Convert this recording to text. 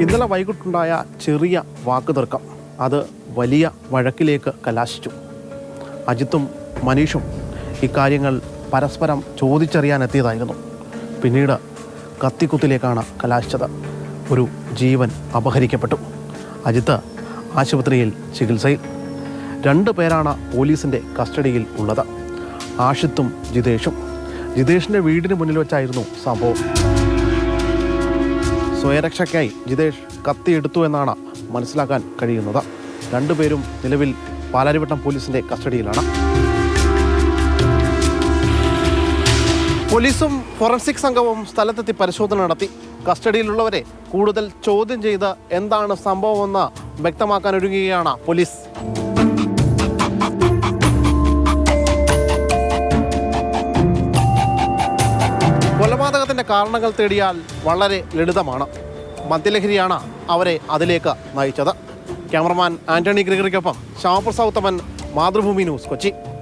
ഇന്നലെ വൈകിട്ടുണ്ടായ ചെറിയ വാക്കുതർക്കം. അത് വലിയ വഴക്കിലേക്ക് കലാശിച്ചു. അജിത്തും മനീഷും ഇക്കാര്യങ്ങൾ പരസ്പരം ചോദിച്ചറിയാനെത്തിയതായിരുന്നു. പിന്നീട് കത്തിക്കുത്തിലേക്കാണ് കലാശിച്ചത്. ഒരു ജീവൻ അപഹരിക്കപ്പെട്ടു. അജിത്ത് ആശുപത്രിയിൽ ചികിത്സയിൽ. രണ്ട് പേരാണ് പോലീസിന്റെ കസ്റ്റഡിയിൽ ഉള്ളത്. ആഷിത്തും ജിതേഷും. ജിതേഷിന്റെ വീടിന് മുന്നിൽ വെച്ചായിരുന്നു സംഭവം. സ്വയരക്ഷയ്ക്കായി ജിതേഷ് കത്തിയെടുത്തു എന്നാണ് മനസ്സിലാക്കാൻ കഴിയുന്നത്. രണ്ടുപേരും നിലവിൽ പാലാരിവട്ടം പോലീസിന്റെ കസ്റ്റഡിയിലാണ്. പോലീസും ഫോറൻസിക് സംഘവും സ്ഥലത്തെത്തി പരിശോധന നടത്തി. കസ്റ്റഡിയിലുള്ളവരെ കൂടുതൽ ചോദ്യം ചെയ്ത് എന്താണ് സംഭവമെന്ന് വ്യക്തമാക്കാൻ ഒരുങ്ങുകയാണ് പോലീസ്. കൊലപാതകത്തിന്റെ കാരണങ്ങൾ തേടിയാൽ വളരെ ലളിതമാണ്. മദ്യലഹരിയാണ് അവരെ അതിലേക്ക് നയിച്ചത്. ക്യാമറമാൻ ആന്റണി ഗ്രിഗറിക്കൊപ്പം ശ്യാമപ്രസാദ് ഉത്തമൻ മാതൃഭൂമി ന്യൂസ് കൊച്ചി.